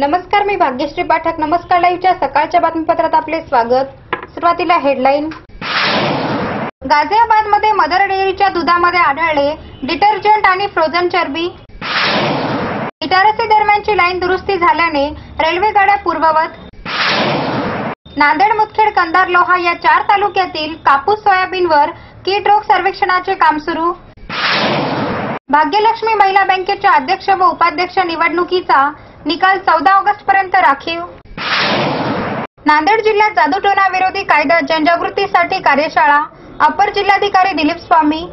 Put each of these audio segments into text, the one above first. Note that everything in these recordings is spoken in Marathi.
नमस्कार मी भाग्यश्री पाठक. नमस्कार लाईव्हच्या सकाळच्या बातमीपत्रात आपले स्वागत. सुरुवातीला हेडलाईन. गाझियाबादमध्ये मदर डेअरीच्या दुधामध्ये आढळले डिटर्जंट आणि फ्रोझन चरबी. इटारसी दरम्यानची लाईन दुरुस्ती झाल्याने रेल्वे गाड्या पूर्ववत. नांदेड मुदखेड कंधार लोहा या चार तालुक्यातील कापूस सोयाबीनवर कीट रोग सर्वेक्षणाचे काम सुरू. भाग्यलक्ष्मी महिला बँकेच्या अध्यक्ष व उपाध्यक्ष निवडणुकीचा निकाल चौदा ऑगस्ट पर्यंत राखीव. नांदेड जिल्ह्यात जादूटोना विरोधी कायदा जनजागृतीसाठी कार्यशाळा. अपर जिल्हाधिकारी दिलीप स्वामी.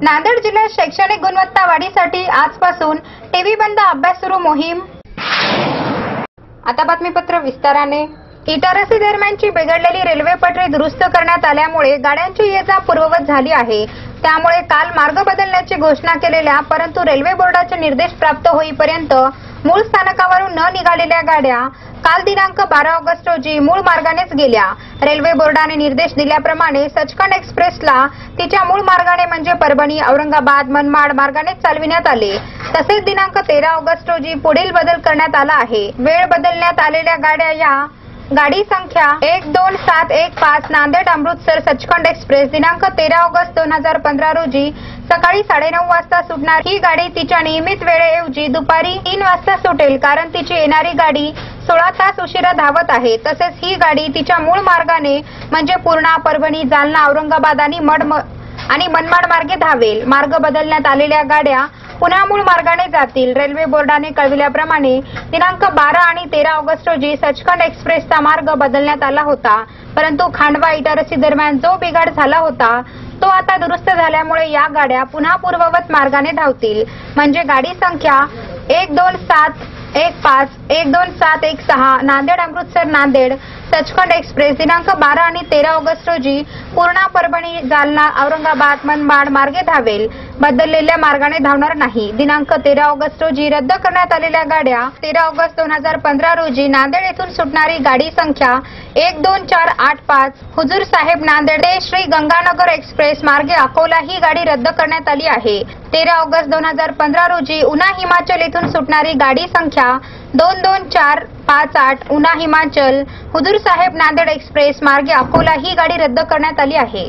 नांदेड जिल्ह्यात शैक्षणिक गुणवत्ता वाढीसाठी आजपासून टीव्ही बंद अभ्यास सुरू मोहीम. आता बातमीपत्र विस्ताराने. इटारसी दरम्यानची बिघडलेली रेल्वे पटरी दुरुस्त करण्यात आल्यामुळे गाड्यांची ये जा पूर्ववत झाली आहे. त्यामुळे काल मार्ग बदलण्याची घोषणा केलेल्या परंतु रेल्वे बोर्डाचे निर्देश प्राप्त होईपर्यंत मूळ स्थानकावरून न निघालेल्या गाड्या काल दिनांक बारा ऑगस्ट रोजी मूळ मार्गानेच गेल्या. रेल्वे बोर्डाने निर्देश दिल्याप्रमाणे सचखंड एक्सप्रेसला तिच्या मूळ मार्गाने म्हणजे परभणी औरंगाबाद मनमाड मार्गाने चालविण्यात आले. तसेच दिनांक तेरा ऑगस्ट रोजी पुढील बदल करण्यात आला आहे. वेळ बदलण्यात आलेल्या गाड्या या गाडी संख्या एक दोन सात एक पाच नांदेड अमृतसर सचखंड एक्सप्रेस दिनांक तेरा ऑगस्ट दोन हजार पंधरा रोजी सकाळी साडेनऊ वाजता सुटणार ही गाडी तिच्या नियमित वेळेऐवजी दुपारी तीन वाजता सुटेल कारण तिची येणारी गाडी सोळा तास उशिरा धावत आहे. तसेच ही गाडी तिच्या मूळ मार्गाने म्हणजे पूर्णा परभणी जालना औरंगाबाद आणि मड आणि मनमाड मार्गे धावेल. मार्ग बदलण्यात आलेल्या गाड्या पुन्हा मूळ मार्गाने जातील. रेल्वे बोर्डाने कळविल्याप्रमाणे दिनांक बारा आणि तेरा ऑगस्ट रोजी सचखंड एक्सप्रेसचा मार्ग बदलण्यात आला होता. परंतु खांडवा इटारसी दरम्यान जो बिघाड झाला होता तो आता दुरुस्त झाल्यामुळे या गाड्या पुन्हा पूर्ववत मार्गाने धावतील. म्हणजे गाडी संख्या एक दोन सात एक पाच एक दोन सात एक सहा नांदेड अमृतसर नांदेड सचखंड एक्सप्रेस दिनांक बारा आणि तेरा ऑगस्ट रोजी पूर्णा परभणी जालना औरंगाबाद मनमाड मार्गे धावेल. बदललेल्या मार्गाने धावणार नाही. दिनांक तेरा ऑगस्ट रोजी रद्द करण्यात आलेल्या गाड्या तेरा ऑगस्ट दोन हजार पंधरा रोजी नांदेड येथून सुटणारी गाडी संख्या एक दोन चार आठ पाच हुजूर साहेब नांदेड ते श्री गंगानगर एक्सप्रेस मार्गे अकोला ही गाडी रद्द करण्यात आली आहे. तेरा ऑगस्ट दोन हजार पंधरा रोजी उना हिमाचल येथून सुटणारी गाडी संख्या दोन दोन चार पाच आठ उना हिमाचल हुजूर साहेब नांदेड एक्सप्रेस मार्गे अकोला ही गाडी रद्द करण्यात आली आहे.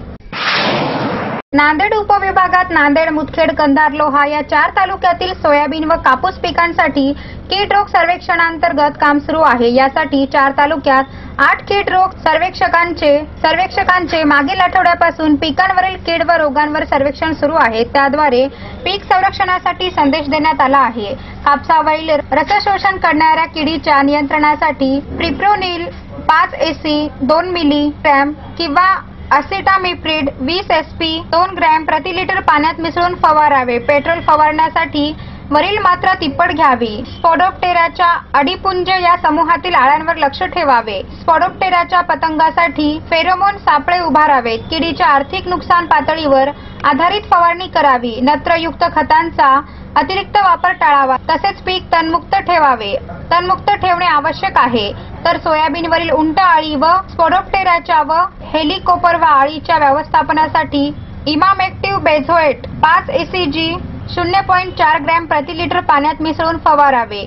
नांदेड उपविभागात नांदेड मुदखेड कंधार लोहा या चार तालुक्यातील सोयाबीन व कापूस पिकांसाठी कीट रोग सर्वेक्षणांतर्गत काम सुरू आहे. यासाठी चार तालुक्यात आठ कीट रोग सर्वेक्षकांचे सर्वेक्षकांचे मागील आठवड्यापासून पिकांवरील कीड व रोगांवर सर्वेक्षण सुरू आहे. त्याद्वारे पीक संरक्षणासाठी संदेश देण्यात आला आहे. कापसावरील रसशोषण करणाऱ्या किडीच्या नियंत्रणासाठी प्रिप्रोनिल पाच एसी दोन मिली ट्रॅम किंवा असिटामिप्रिड वीस एसपी दोन ग्रॅम प्रति लिटर पाण्यात मिसळून फवारावे. पेट्रोल फवारण्यासाठी वरील मात्रा तिप्पट घ्यावी. स्पॉडोप्टेराच्या अडीपुंज या समूहातील आळ्यांवर लक्ष ठेवावे. स्पॉडोप्टेराच्या पतंगासाठी फेरोमोन सापळे उभारावेत किडीच्या आर्थिक नुकसान पातळीवर आधारित फवारणी करावी. नत्रयुक्त खतांचा अतिरिक्त वापर टाळावा तसेच पीक तणमुक्त ठेवावे. तणमुक्त ठेवणे आवश्यक आहे. तर सोयाबीनवरील उंट आळी व स्पोडोप्टेराच्या व हेलिकोपर व आळीच्या व्यवस्थापनासाठी इमामेक्टिव्ह बेझोएट पाच एसीजी शून्य पॉईंट चार ग्रॅम प्रति लिटर पाण्यात मिसळून फवारावे.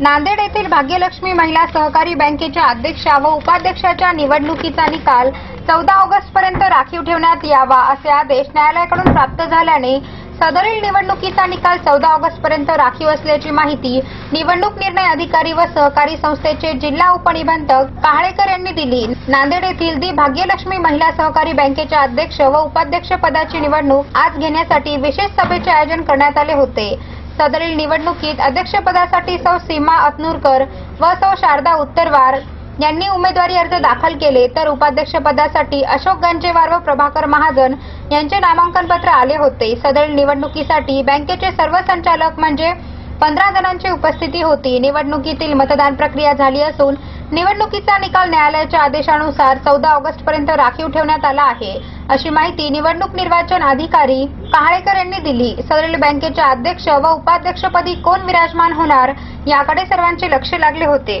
नांदेड येथील भाग्यलक्ष्मी महिला सहकारी बँकेच्या अध्यक्षा व उपाध्यक्षाच्या निवडणुकीचा निकाल चौदा ऑगस्ट पर्यंत राखीव ठेवण्यात यावा असे आदेश न्यायालयाकडून प्राप्त झाल्याने सदरील निवडणुकीचा निकाल चौदा ऑगस्ट पर्यंत राखीव असल्याची माहिती निवडणूक निर्णय अधिकारी व सहकारी संस्थेचे जिल्हा उपनिबंधक काहळेकर यांनी दिली. नांदेड येथील दी भाग्यलक्ष्मी महिला सहकारी बँकेच्या अध्यक्ष व उपाध्यक्ष पदाची निवडणूक आज घेण्यासाठी विशेष सभेचे आयोजन करण्यात आले होते. सदरील निवडणुकीत अध्यक्षपदासाठी सौ सीमा अतनूरकर व सौ शारदा उत्तरवार यांनी उमेदवारी अर्ज दाखल केले तर उपाध्यक्षपदासाठी अशोक गंजेवार व प्रभाकर महाजन यांचे नामांकन पत्र आले होते. सदर निवडणुकीसाठी बँकेचे सर्व संचालक म्हणजे पंधरा जणांची उपस्थिती होती. निवडणुकीतील मतदान प्रक्रिया झाली असून निवडणुकीचा निकाल न्यायालयाच्या आदेशानुसार चौदा ऑगस्ट पर्यंत राखीव ठेवण्यात आला आहे. अशी माहिती निवडणूक निर्वाचन अधिकारी कहाळेकर यांनी दिली. सदरील बँकेच्या अध्यक्ष व उपाध्यक्षपदी कोण विराजमान होणार याकडे सर्वांचे लक्ष लागले होते.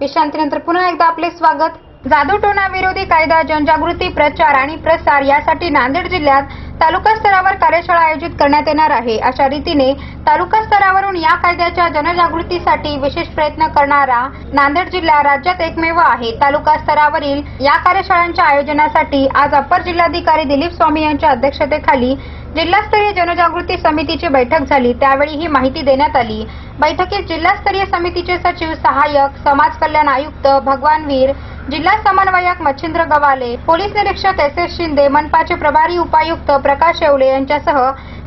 विश्रांतीनंतर पुन्हा एकदा आपले स्वागत. जादूटोणा विरोधी कायदा जनजागृती प्रचार आणि प्रसार यासाठी नांदेड जिल्ह्यात तालुका स्तरावर कार्यशाळा आयोजित करण्यात येणार आहे. अशा रीतीने तालुका स्तरावरून या कायद्याच्या जनजागृतीसाठी विशेष प्रयत्न करणारा नांदेड जिल्हा राज्यात एकमेव आहे. तालुका स्तरावरील या कार्यशाळांच्या आयोजनासाठी आज अप्पर जिल्हाधिकारी दिलीप स्वामी यांच्या अध्यक्षतेखाली जिल्हास्तरीय जनजागृती समितीची बैठक झाली. त्यावेळी ही माहिती देण्यात आली. बैठकीत जिल्हास्तरीय समितीचे सचिव सहाय्यक समाज कल्याण आयुक्त भगवान वीर जिल्हा समन्वयक मच्छिंद्र गवाले पोलीस निरीक्षक एस एस शिंदे मनपाचे प्रभारी उपायुक्त प्रकाश येवले यांच्यासह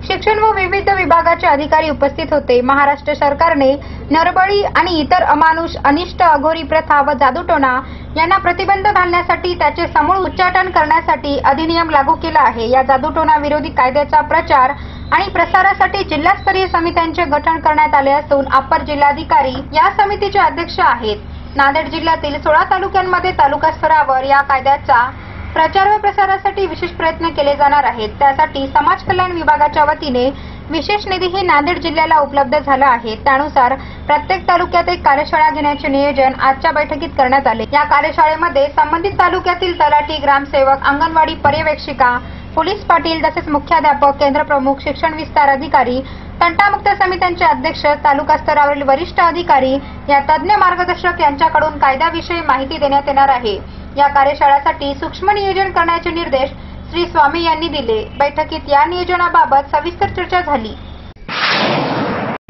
शिक्षण व विविध विभागाचे अधिकारी उपस्थित होते. महाराष्ट्र सरकारने नरबळी आणि इतर अमानुष अनिष्ट अघोरी प्रथा व जादूटोणा यांना प्रतिबंध घालण्यासाठी त्याचे समूळ उच्चाटन करण्यासाठी अधिनियम लागू केला आहे. या जादूटोणा विरोधी कायद्याचा प्रचार आणि प्रसारासाठी जिल्हास्तरीय समित्यांचे गठन करण्यात आले असून अपर जिल्हाधिकारी या समितीचे अध्यक्ष आहेत. नांदेड जिल्ह्यातील सोळा तालुक्यांमध्ये तालुका स्तरावर या कायद्याचा प्रचार व प्रसारासाठी विशेष प्रयत्न केले जाणार आहेत. त्यासाठी समाज कल्याण विभागाच्या वतीने विशेष निधीही नांदेड जिल्ह्याला उपलब्ध झाला आहे. त्यानुसार प्रत्येक तालुक्यात एक कार्यशाळा घेण्याचे नियोजन आजच्या बैठकीत करण्यात आले. या कार्यशाळेमध्ये संबंधित तालुक्यातील तलाठी ग्रामसेवक अंगणवाडी पर्यवेक्षिका पोलीस पाटील तसेच मुख्याध्यापक केंद्र प्रमुख शिक्षण विस्तार अधिकारी तंटामुक्त समित्यांचे अध्यक्ष तालुका स्तरावरील वरिष्ठ अधिकारी या तज्ज्ञ मार्गदर्शक यांच्याकडून कायद्याविषयी माहिती देण्यात येणार आहे. या कार्यशाळेसाठी सूक्ष्म नियोजन करण्याचे निर्देश श्री स्वामी यांनी दिले. बैठकीत या नियोजनाबाबत सविस्तर चर्चा झाली.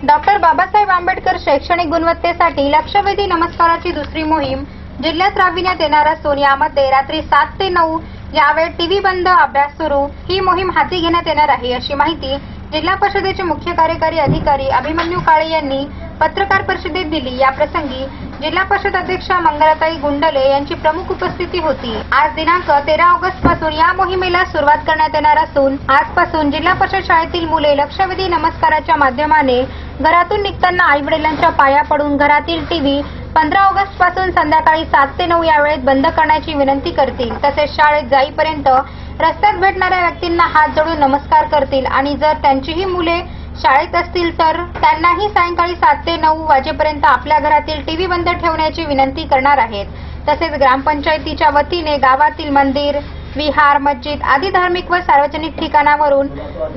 डॉक्टर बाबासाहेब आंबेडकर शैक्षणिक गुणवत्तेसाठी लक्षवेधी नमस्काराची दुसरी मोहीम जिल्ह्यात राबविण्यात येणार असून यामध्ये रात्री सात ते नऊ यावेळी टीव्ही बंद अभ्यास सुरू. ही मोहीम हाती घेण्यात येणार आहे अशी माहिती जिल्हा परिषदेचे मुख्य कार्यकारी अधिकारी अभिमन्यू काळे यांनी पत्रकार परिषदेत दिली. या प्रसंगी जिल्हा परिषद अध्यक्षा मंगलाताई गुंडले यांची प्रमुख उपस्थिती होती. आज दिनांक तेरा ऑगस्टपासून या मोहिमेला सुरुवात करण्यात येणार असून आजपासून जिल्हा परिषद शाळेतील मुले लक्षवेधी नमस्काराच्या माध्यमाने घरातून निघताना आई वडिलांच्या पाया पडून घरातील टीव्ही पंधरा ऑगस्टपासून संध्याकाळी सात ते नऊ या वेळेत बंद करण्याची विनंती करतील. तसेच शाळेत जाईपर्यंत रस्त्यात भेटणाऱ्या व्यक्तींना हात जोडून नमस्कार करतील. आणि जर त्यांचीही मुले शाळेत असतील तर त्यांनाही सायंकाळी सात ते नऊ वाजेपर्यंत आपल्या घरातील टीव्ही बंद ठेवण्याची विनंती करणार आहेत. तसेच ग्रामपंचायतीच्या वतीने गावातील मंदिर विहार मस्जिद आदी धार्मिक व सार्वजनिक ठिकाणावरून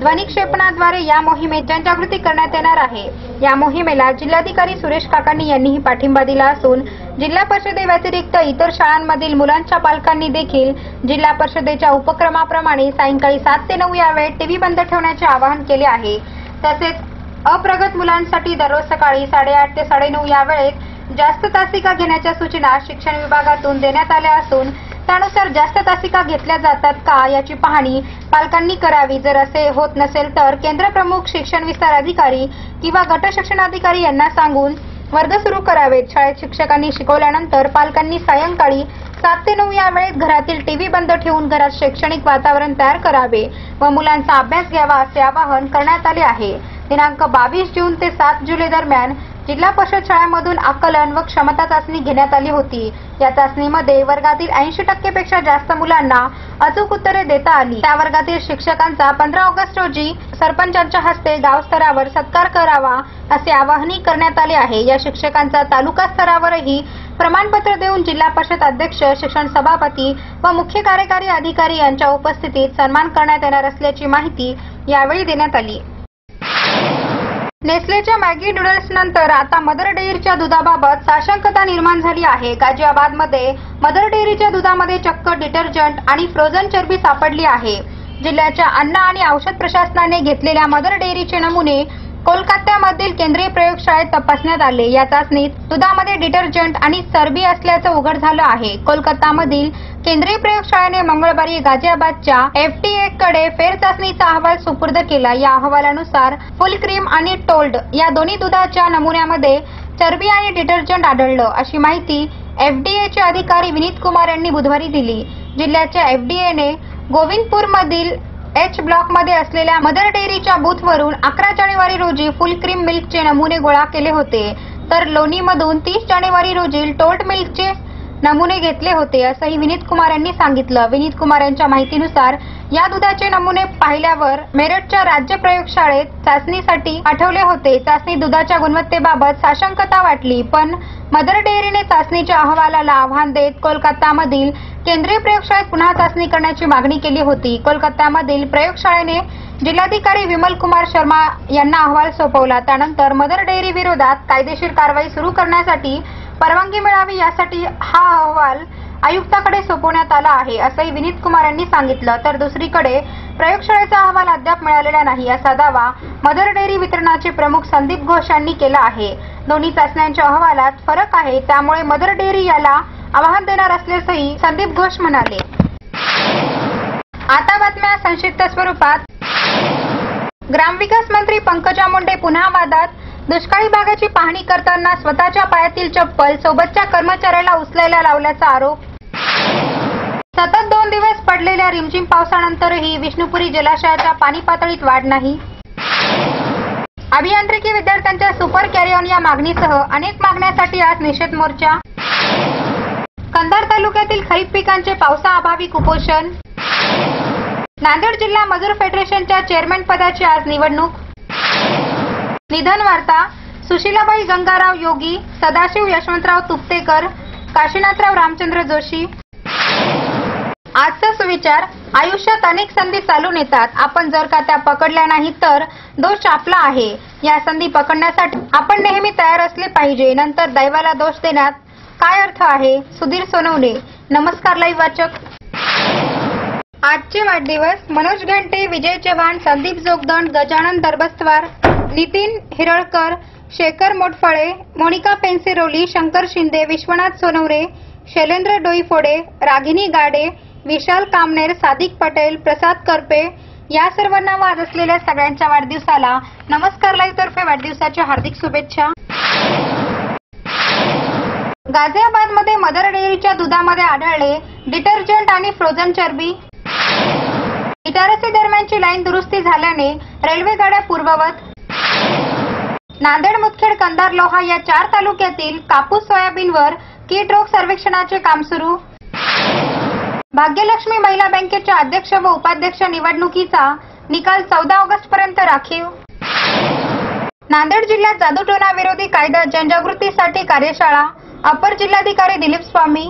ध्वनिक्षेपणाद्वारे या मोहिमेत जनजागृती करण्यात येणार आहे. या मोहिमेला जिल्हाधिकारी सुरेश काकांनी यांनीही पाठिंबा दिला असून जिल्हा परिषदेव्यतिरिक्त इतर शाळांमधील मुलांच्या पालकांनी देखील जिल्हा परिषदेच्या उपक्रमाप्रमाणे सायंकाळी सात ते नऊ या वेळेत टीव्ही बंद ठेवण्याचे आवाहन केले आहे. तसेच अप्रगत मुलांसाठी दररोज सकाळी साडेआठ ते साडेनऊ या वेळेत जास्त तासिका घेण्याच्या सूचना शिक्षण विभागातून देण्यात आल्या असून त्यानुसार जास्त तासिका घेतल्या जातात का याची पाहणी पालकांनी करावी. जर असे होत नसेल तर केंद्र प्रमुख शिक्षण विस्तार अधिकारी किंवा गट शिक्षणाधिकारी यांना सांगून वर्ग सुरू करावेत. शाळेत शिक्षकांनी शिकवल्यानंतर पालकांनी सायंकाळी सात ते नऊ या वेळेत घरातील टीव्ही बंद ठेवून घरात शैक्षणिक वातावरण तयार करावे व मुलांचा अभ्यास घ्यावा असे आवाहन करण्यात आले आहे. दिनांक बावीस जून ते सात जुलै दरम्यान जिल्हा परिषद शाळांमधून आकलन व क्षमता चाचणी घेण्यात आली होती. या चाचणीमध्ये वर्गातील ऐंशी टक्केपेक्षा जास्त मुलांना अचूक उत्तरे देता आली. त्या वर्गातील शिक्षकांचा पंधरा ऑगस्ट रोजी सरपंचांच्या हस्ते गाव स्तरावर सत्कार करावा असे आवाहनही करण्यात आले आहे. या शिक्षकांचा तालुका स्तरावरही प्रमाणपत्र देऊन जिल्हा परिषद अध्यक्ष शिक्षण सभापती व मुख्य कार्यकारी अधिकारी यांच्या उपस्थितीत सन्मान करण्यात येणार असल्याची माहिती यावेळी देण्यात आली. नेस्लेच्या मॅगी नूडल्स नंतर आता मदर डेअरीच्या दुधाबाबत साशंकता निर्माण झाली आहे. गाजियाबादमध्ये मदर डेअरीच्या दुधामध्ये चक्क डिटर्जंट आणि फ्रोझन चरबी सापडली आहे. जिल्ह्याच्या अन्न आणि औषध प्रशासनाने घेतलेल्या मदर डेअरीचे नमुने कोलकात्यामधील केंद्रीय प्रयोगशाळेत तपासण्यात आले. या चाचणीत दुधामध्ये डिटर्जंट आणि चरबी असल्याचं उघड झालं आहे. कोलकातामधील केंद्रीय प्रयोगशाळेने मंगळवारी गाझियाबादच्या एफडीए कडे फेरचाचणीचा अहवाल सुपूर्द केला. या अहवालानुसार फुल क्रीम आणि टोल्ड या दोन्ही दुधाच्या नमुन्यामध्ये चरबी आणि डिटर्जंट आढळलं अशी माहिती एफडीएचे अधिकारी विनीत कुमार यांनी बुधवारी दिली. जिल्ह्याच्या एफडीएने गोविंदपूरमधील एच ब्लॉकमध्ये असलेल्या मदर डेअरीच्या बूथवरून अकरा जानेवारी रोजी फुल क्रीम मिल्कचे नमुने गोळा केले होते. तर लोणीमधून तीस जानेवारी रोजी टोल्ड मिल्कचे नमुने घेतले होते असंही विनीत कुमार यांनी सांगितलं. विनीत कुमार यांच्या माहितीनुसार या दुधाचे नमुने पाहिल्यावर मेरठच्या राज्य प्रयोगशाळेत चाचणीसाठी पाठवले होते. चाचणी दुधाच्या गुणवत्तेबाबत साशंकता वाटली पण मदर डेअरीने चाचणीच्या अहवालाला आव्हान देत कोलकातामधील केंद्रीय प्रयोगशाळेत पुन्हा चाचणी करण्याची मागणी केली होती. कोलकातामधील प्रयोगशाळेने जिल्हाधिकारी विमल कुमार शर्मा यांना अहवाल सोपवला. त्यानंतर मदर डेअरी विरोधात कायदेशीर कारवाई सुरू करण्यासाठी परवानगी मिळावी यासाठी हा अहवाल आयुक्ताकडे सोपवण्यात आला आहे असंही विनीत कुमार यांनी सांगितलं. तर दुसरीकडे प्रयोगशाळेचा अहवाल अद्याप मिळालेला नाही असा दावा मदर डेअरी वितरणाचे प्रमुख संदीप घोष यांनी केला आहे. दोन्ही चाचण्यांच्या अहवालात फरक आहे त्यामुळे मदर डेअरी याला आवाहन देणार असल्याचंही संदीप घोष म्हणाले. आता बातम्या संक्षिप्त स्वरूपात. ग्रामविकास मंत्री पंकजा मुंडे पुन्हा वादात दुष्काळी भागाची पाहणी करताना स्वतःच्या पायातील चप्पल सोबतच्या कर्मचाऱ्याला उचलायला लावल्याचा आरोप. सतत दोन दिवस पडलेल्या रिमझिम पावसानंतरही विष्णुपुरी जलाशयाच्या पाणी पातळीत वाढ नाही. अभियांत्रिकी विद्यार्थ्यांच्या सुपर कॅरिऑन या मागणीसह अनेक मागण्यासाठी आज निषेध मोर्चा. कंधार तालुक्यातील खरीप पिकांचे पावसाअभावी कुपोषण. नांदेड जिल्हा मजूर फेडरेशनच्या चेअरमॅन पदाची आज निवडणूक. निधन वार्ता सुशीलाबाई गंगाराव योगी सदाशिव यशवंतराव तुपतेकर काशीनाथराव रामचंद्र जोशी. आजचा सुविचार आयुष्यात अनेक संधी चालून येतात. आपण जर का त्या पकडल्या नाही तर दोष आपला आहे. या संधी पकडण्यासाठी आपण नेहमी तयार असले पाहिजे. नंतर दैवाला दोष देण्यात काय अर्थ आहे? सुधीर सोनवणे. नमस्कार लाईव्ह वाचक. आजचे वाढदिवस मनोज घंटे विजय चव्हाण संदीप जोगदंड गजानन दरबस्तवार नितीन हिरळकर शेखर मोटफळे मोनिका पेन्सिरोली शंकर शिंदे विश्वनाथ सोनवरे शैलेंद्र डोईफोडे रागिनी गाडे विशाल कामनेर सादिक पटेल प्रसाद करपे या सर्वांना वाद असलेल्या सगळ्यांच्या वाढदिवसाला नमस्कार लाईव्हतर्फे वाढदिवसाच्या हार्दिक शुभेच्छा. गाझियाबादमध्ये मदर डेअरीच्या दुधामध्ये आढळले डिटर्जंट आणि फ्रोझन चरबी. इटारसी दरम्यानची लाईन दुरुस्ती झाल्याने रेल्वे गाड्या पूर्ववत नांदेड मुदखेड कंधार लोहा या चार तालुक्यातील कापूस सोयाबीनवर कीट रोग सर्वेक्षणाचे काम सुरू. भाग्यलक्ष्मी महिला बँकेच्या अध्यक्ष व उपाध्यक्ष निवडणुकीचा निकाल चौदा ऑगस्ट पर्यंत राखीव. नांदेड जिल्ह्यात जादूटोना विरोधी कायदा जनजागृतीसाठी कार्यशाळा. अपर जिल्हाधिकारी दिलीप स्वामी.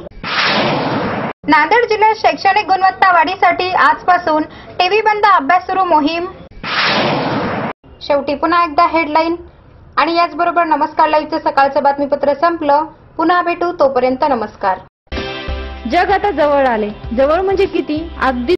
नांदेड जिल्ह्यात शैक्षणिक गुणवत्ता वाढीसाठी आजपासून टीव्ही बंद अभ्यास सुरू मोहीम. शेवटी पुन्हा एकदा हेडलाईन आणि याचबरोबर नमस्कार लाईव्हचं सकाळचं बातमीपत्र संपलं. पुन्हा भेटू तोपर्यंत नमस्कार. जग आता जवळ आले. जवळ म्हणजे किती? अगदी